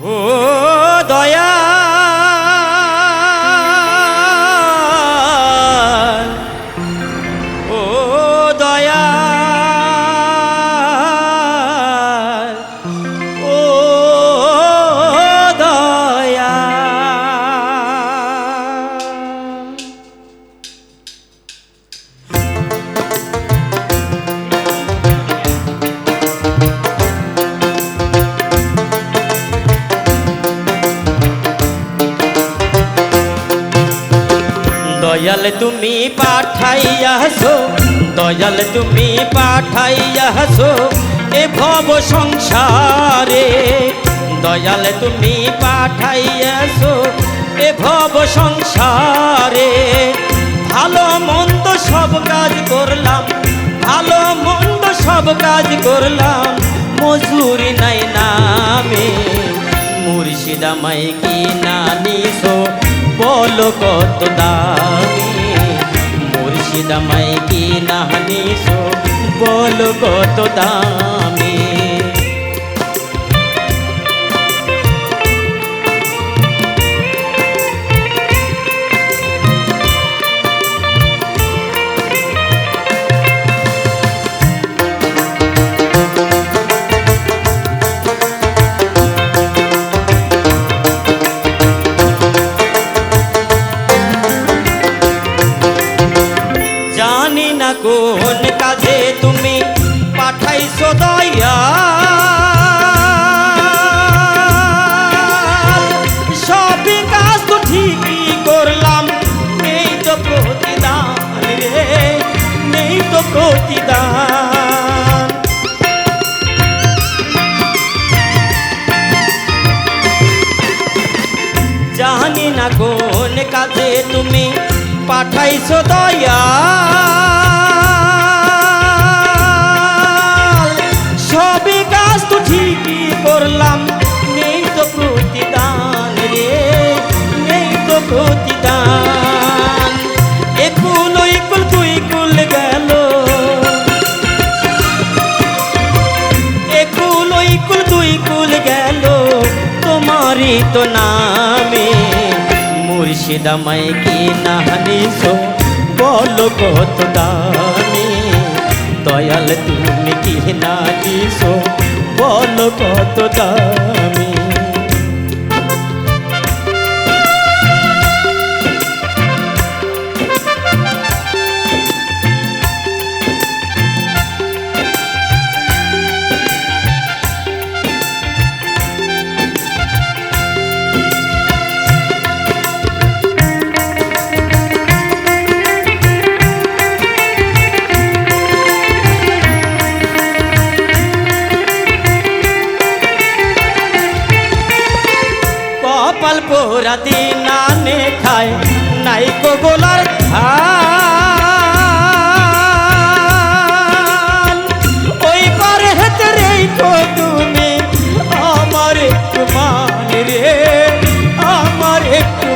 Oh. Dayal তুমি পাঠাইয়াছো, দয়াল তুমি পাঠাইয়াছো এ ভব সংসারে। দয়াল তুমি পাঠাইয়াছো এ ভব সংসারে। ভালো মন্দ সব কাজ করলাম, ভালো মন্দ সব কাজ করলাম, মজুরি নাই নামে। মুর্শিদামাই কি নানিসো বলো কত দামি? মুর্শিদামাই কি নানিসো বলো কত দামি। তুমি পাঠাইছো দয়া সবে কাজ তো ঠিকই করলাম, নেই তো প্রতিদান রে, নেই তো প্রতিদান। কুল কুল তো নামে। মুর্শিদামাই কি নাহানিসো বলো কত দামি। দয়াল তুমি কি না দিস বলো কত দামি। পোরা দিনানে খায় নাই গোলার ওই পারে হেতে রেখো তুমি আমার একটু মান রে, আমার একটু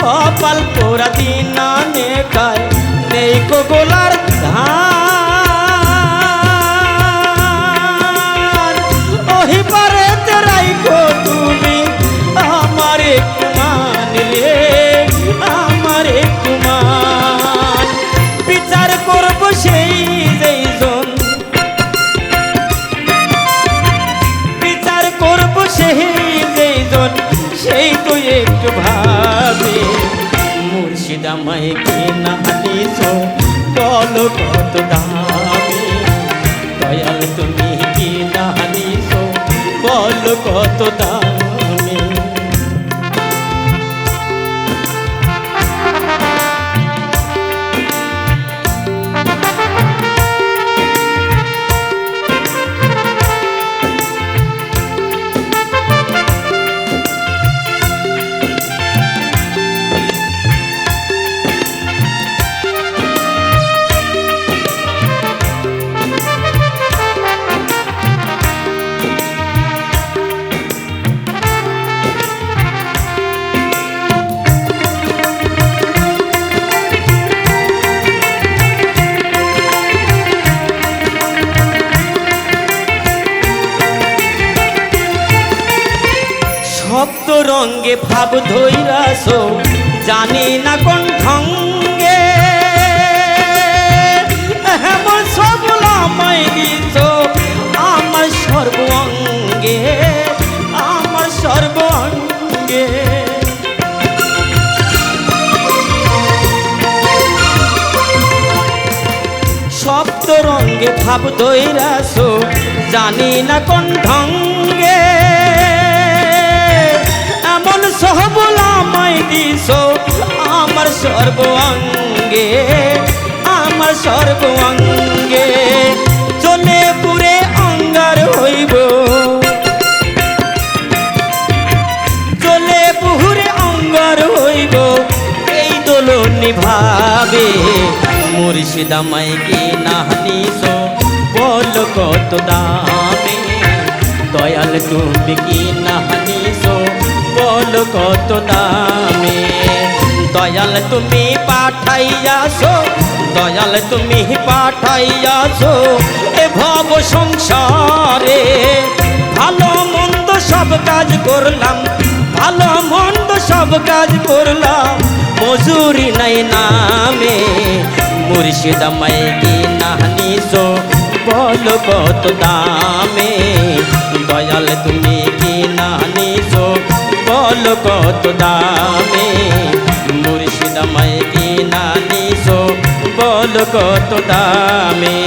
কপাল পোরা দিনানে খায় নেই গোলার মুর্শিদামাই কিনা আনিছো নিছো বলো কত দামি। দয়াল তুমি কিনা আনিছো নিছো বলো কত দামি। রঙ্গে ভাব ধৈরাসো, জানি না কোন ঢঙ্গে। এমন সবল আমায় দিছ আমার সর্ব অঙ্গে, আমার সর্ব সপ্ত রঙ্গে ভাব দৈরাসো জানি না কোন ঢঙ্গে। এমন সহবল আমায় দিস আমার সর্ব অঙ্গে আমার সর্ব অঙ্গে চলে পুরে অঙ্গার হইব। চলে পুহুরে অঙ্গার হইব। এই দোলনি ভাবে মুর্শিদামাই কি নাহানিস বল কত দামে? দয়াল তুমি কি নাহানিস বল কত দামে? দয়াল তুমি পাঠাইয়াছো, দয়াল তুমি পাঠাইয়াছো এ ভব সংসারে। ভালো মন্দ সব কাজ করলাম, ভালো মন্দ সব কাজ করলাম, মজুরি নাই নামে। মুর্শিদ আমায় কি নাহানিস বল কত দামে? দয়াল তুমি কি নাহানিস বল কত দামে? মুর্শিদ আমায় কি সো বল কত দামে?